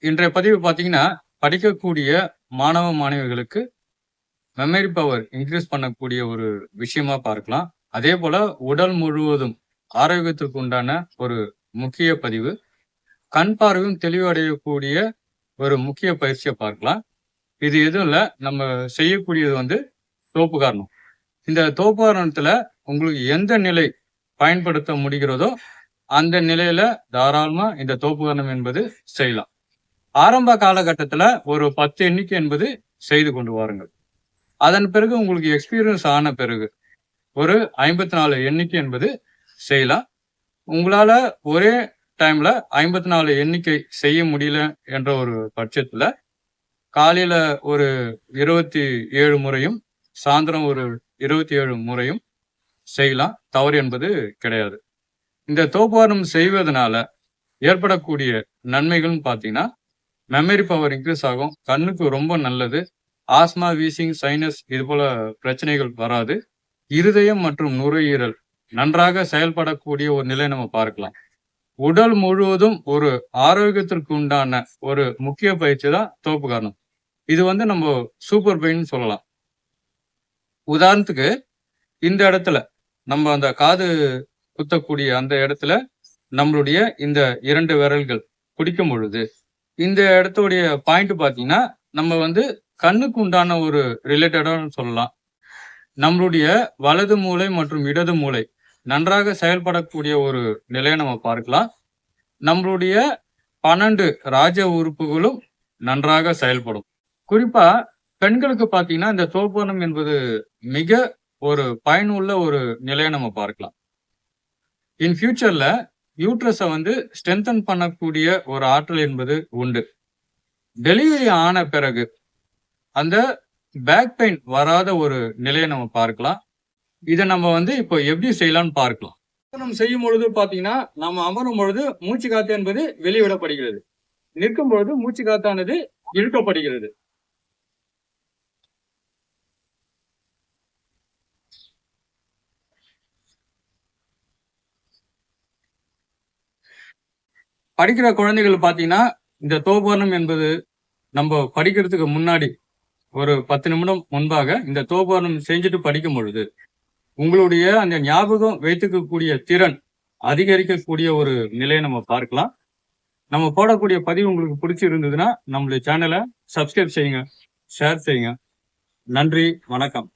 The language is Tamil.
இன்றைய பதிவு பார்த்தீங்கன்னா, படிக்கக்கூடிய மாணவ, மாணவிகளுக்கு மெமரி பவர் இன்க்ரீஸ் பண்ணக்கூடிய ஒரு விஷயமா பார்க்கலாம். அதே போல உடல் முழுவதும் ஆரோக்கியத்துக்கு உண்டான ஒரு முக்கிய பதிவு. கண் பார்வையும் தெளிவடையக்கூடிய ஒரு முக்கிய பயிற்சியை பார்க்கலாம். இது எதுவும் இல்ல. நம்ம செய்யக்கூடியது வந்து தோப்புக்காரணம். இந்த தோப்பு காரணத்துல உங்களுக்கு எந்த நிலை பயன்படுத்த முடிகிறதோ, அந்த நிலையில தாராளமா இந்த தோப்புக்கரணம் என்பது செய்யலாம். ஆரம்ப காலகட்டத்தில் ஒரு 10 எண்ணிக்கை என்பது செய்து கொண்டு வாருங்கள். அதன் பிறகு உங்களுக்கு எக்ஸ்பீரியன்ஸ் ஆன பிறகு, ஒரு 54 எண்ணிக்கை என்பது செய்யலாம். உங்களால் ஒரே டைமில் ஐம்பத்தி நாலு எண்ணிக்கை செய்ய முடியல என்ற ஒரு பட்சத்தில் காலையில் ஒரு 27 முறையும், சாயந்தரம் ஒரு 27 முறையும் செய்யலாம். தவறு என்பது கிடையாது. இந்த தோப்பாரம் செய்வதனால ஏற்படக்கூடிய நன்மைகள்னு பார்த்தீங்கன்னா, மெமரி பவர் இன்க்ரீஸ் ஆகும். கண்ணுக்கு ரொம்ப நல்லது. ஆஸ்மா, வீசிங், சைனஸ் இது போல பிரச்சனைகள் வராது. இருதயம் மற்றும் நுரையீரல் நன்றாக செயல்படக்கூடிய ஒரு நிலை நம்ம பார்க்கலாம். உடல் முழுவதும் ஒரு ஆரோக்கியத்திற்கு உண்டான ஒரு முக்கிய பயிற்சி தான் தோப்புக்கரணம். இது வந்து நம்ம சூப்பர் பெயின் சொல்லலாம். உதாரணத்துக்கு, இந்த இடத்துல நம்ம அந்த காது குத்தக்கூடிய அந்த இடத்துல, நம்மளுடைய இந்த இரண்டு விரல்கள் குடிக்கும் பொழுது, இந்த இடத்துடைய பாயிண்ட் பார்த்தீங்கன்னா, நம்ம வந்து கண்ணுக்கு உண்டான ஒரு ரிலேட்டடான சொல்லலாம். நம்மளுடைய வலது மூளை மற்றும் இடது மூளை நன்றாக செயல்படக்கூடிய ஒரு நிலையை நம்ம பார்க்கலாம். நம்மளுடைய 12 ராஜ உறுப்புகளும் நன்றாக செயல்படும். குறிப்பா பெண்களுக்கு பார்த்தீங்கன்னா, இந்த தோப்புக்கரணம் என்பது மிக ஒரு பயனுள்ள ஒரு நிலையை நம்ம பார்க்கலாம். இன் ஃபியூச்சர்ல யூட்ரஸை வந்து ஸ்ட்ரென்தன் பண்ணக்கூடிய ஒரு ஆற்றல் என்பது உண்டு. டெலிவரி ஆன பிறகு, அந்த பேக் பெயின் வராத ஒரு நிலையை நம்ம பார்க்கலாம். இதை நம்ம வந்து இப்போ எப்படி செய்யலாம்னு பார்க்கலாம். நம்ம செய்யும் பொழுது பார்த்தீங்கன்னா, நம்ம அமரும் பொழுது மூச்சு காத்து என்பது வெளிவிடப்படுகிறது. நிற்கும் பொழுது மூச்சு காத்தானது இழுக்கப்படுகிறது. படிக்கிற குழந்தைகள் பார்த்தீங்கன்னா, இந்த தோப்புக்கரணம் என்பது நம்ம படிக்கிறதுக்கு முன்னாடி, ஒரு 10 நிமிடம் முன்பாக இந்த தோப்புக்கரணம் செஞ்சுட்டு படிக்கும் பொழுது, உங்களுடைய அந்த ஞாபகம் வைத்துக்கக்கூடிய திறன் அதிகரிக்கக்கூடிய ஒரு நிலையை நம்ம பார்க்கலாம். நம்ம போடக்கூடிய பதிவு உங்களுக்கு பிடிச்சிருந்ததுன்னா, நம்மளுடைய சேனலை சப்ஸ்கிரைப் செய்யுங்க, ஷேர் செய்யுங்க. நன்றி, வணக்கம்.